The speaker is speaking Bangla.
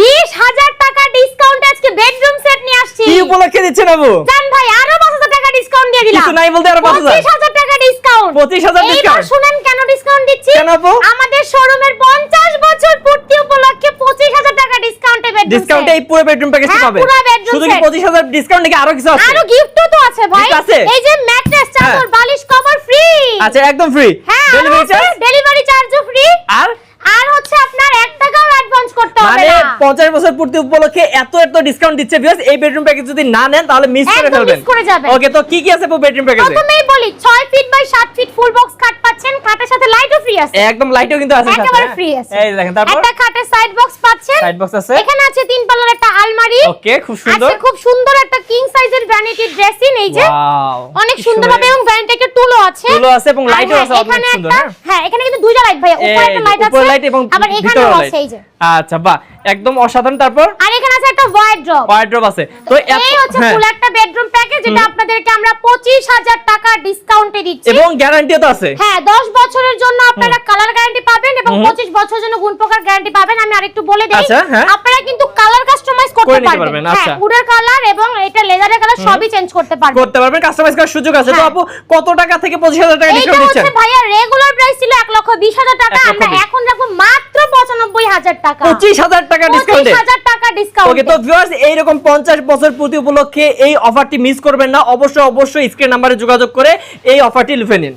বিশ হাজার টাকা ডিসকাউন্ট আজকে বেডরুম সেট নিয়ে আসছি। কি উপলক্ষে দিচ্ছেন আপু জান ভাই আরও পাঁচ হাজার টাকা ডিসকাউন্ট দিয়ে দিলাম। কিছু নাই বলতে আরও 5,000 পঁচিশ হাজার টাকা ডিসকাউন্ট 25,000 এইবার discount? শুনেন কেন ডিসকাউন্ট দিচ্ছি? কেন আপু? আমাদের শোরুমের পঞ্চাশ বছর পূর্তি উপলক্ষে পঁচিশ হাজার টাকা ডিসকাউন্টে বেডরুম ডিসকাউন্টে এই পুরো বেডরুম প্যাকেজটা পাবে। শুধু কি 25000 ডিসকাউন্ট নাকি আরও কিছু আছে? আরও গিফটও তো আছে ভাই। এই যে ম্যাট্রেস চাদর। বালিশ কভার ফ্রি আচ্ছা একদম ফ্রি হ্যাঁ ডেলিভারি চার্জ ডেলিভারি চার্জও ফ্রি আর? আর হচ্ছে আপনার 1 টাকাও অ্যাডভান্স করতে 50 বছর পূর্তি উপলক্ষে এত এত ডিসকাউন্ট দিচ্ছে ভিউয়ার্স এই বেডরুম প্যাকেজ যদি না নেন তাহলে মিস করে ফেলবেন। ওকে তো কি কি আছে বেডরুম প্যাকেজে প্রথমেই বলি 6 feet by 7 feet full box খাট পাচ্ছেন খাটের সাথে লাইটও ফ্রি আছে। একদম লাইটও কিন্তু আছে সাথে একেবারে হ্যাঁ? ফ্রি আছে। এই দেখেন তারপর? একটা খাটের সাইড বক্স পাচ্ছেন। সাইড বক্স আছে। এখানে আছে তিন পাল্লার একটা আলমারি। ওকে খুব সুন্দর। আছে খুব সুন্দর একটা কিং সাইজের ভ্যানিটি ড্রেসিং এই যে। ওয়াও অনেক সুন্দর। হবে এবং ভ্যানিটি একটা টুলও আছে। টুলও আছে এবং লাইটও হ্যাঁ, আছে অনেক সুন্দর হ্যাঁ। হ্যাঁ এখানে কিন্তু উপরে একটা লাইট আছে লাইট এবং আবার এখানেও আছে এই যে। আচ্ছা বাহ একদম অসাধারণ। তারপর? আর এখানে আছে একটা ওয়ার্ড্রপ ওয়ার্ড্রপ আছে। তো এই হচ্ছে হ্যাঁ। ফুল একটা বেডরুম প্যাকেজ যেটা আপনাদেরকে আমরা পঁচিশ হাজার টাকা ডিসকাউন্টে দিচ্ছি। এবং গ্যারান্টিও তো আছে। হ্যাঁ বছরের জন্য আপনারা কালার গ্যারান্টি পাবেন এবং পঁচিশ বছরের জন্য গুণ প্রকার গ্যারান্টি পাবেন। আমি আরেকটু বলে দিই আচ্ছা, হ্যাঁ। আপনারা কিন্তু কালার কাস্টমাইজ করতে পারবেন। হ্যাঁ আচ্ছা। উডের কালার এবং এটা লেদারের কালার সবই চেঞ্জ করতে পারবেন। করতে পারবেন কাস্টমাইজ করার সুযোগ আছে। তো। আপু কত টাকা থেকে 25000 টাকা ডিসকাউন্ট দিচ্ছেন হচ্ছে ভাইয়া রেগুলার ছিল এক লক্ষ বিশ হাজার টাকা আমরা এখন রাখব মাত্র পঁচানব্বই হাজার টাকা। 25000 টাকা ডিসকাউন্ট পঁচিশ হাজার টাকা ডিসকাউন্ট ওকে তো ভিউয়ার্স এইরকম 50 বছর প্রতি উপলক্ষে এই অফারটি মিস করবেন না অবশ্যই অবশ্যই স্ক্রিন নাম্বারে যোগাযোগ করে এই অফারটি লুফে নিন।